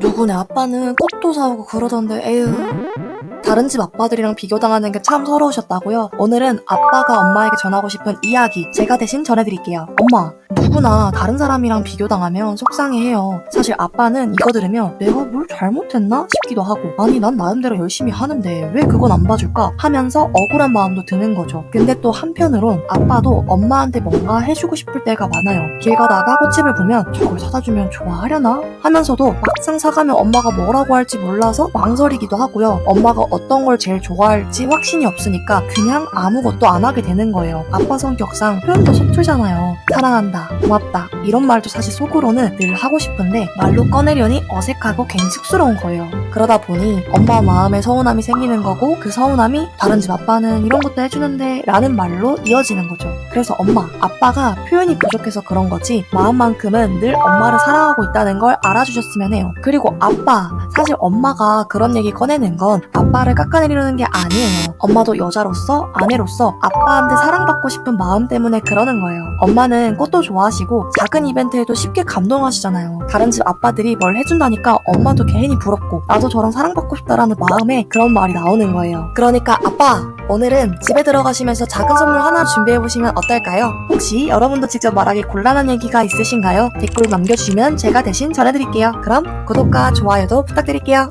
누구네 아빠는 꽃도 사오고 그러던데 에휴 다른 집 아빠들이랑 비교당하는 게 참 서러우셨다고요? 오늘은 아빠가 엄마에게 전하고 싶은 이야기 제가 대신 전해드릴게요. 엄마, 누구나 다른 사람이랑 비교당하면 속상해해요. 사실 아빠는 이거 들으면 내가 뭘 잘못했나 싶기도 하고 아니 난 나름대로 열심히 하는데 왜 그건 안 봐줄까 하면서 억울한 마음도 드는 거죠. 근데 또 한편으론 아빠도 엄마한테 뭔가 해주고 싶을 때가 많아요. 길 가다가 꽃집을 보면 저걸 사다 주면 좋아하려나 하면서도 막상 사가면 엄마가 뭐라고 할지 몰라서 망설이기도 하고요. 엄마가 어떤 걸 제일 좋아할지 확신이 없으니까 그냥 아무것도 안 하게 되는 거예요. 아빠 성격상 표현도 서툴잖아요. 사랑한다, 고맙다 이런 말도 사실 속으로는 늘 하고 싶은데 말로 꺼내려니 어색하고 괜히 쑥스러운 거예요. 그러다 보니 엄마 마음에 서운함이 생기는 거고 그 서운함이 다른 집 아빠는 이런 것도 해주는데 라는 말로 이어지는 거죠. 그래서 엄마, 아빠가 표현이 부족해서 그런 거지 마음만큼은 늘 엄마를 사랑하고 있다는 걸 알아주셨으면 해요. 그리고 아빠, 사실 엄마가 그런 얘기 꺼내는 건 아빠를 깎아내리려는 게 아니에요. 엄마도 여자로서, 아내로서 아빠한테 사랑받고 싶은 마음 때문에 그러는 거예요. 엄마는 꽃도 좋아하시고 작은 이벤트에도 쉽게 감동하시잖아요. 다른 집 아빠들이 뭘 해준다니까 엄마도 괜히 부럽고 나도 저런 사랑받고 싶다라는 마음에 그런 말이 나오는 거예요. 그러니까 아빠, 오늘은 집에 들어가시면서 작은 선물 하나 준비해보시면 어떨까요? 혹시 여러분도 직접 말하기 곤란한 얘기가 있으신가요? 댓글 남겨주시면 제가 대신 전해드릴게요. 그럼 구독과 좋아요도 부탁드릴게요.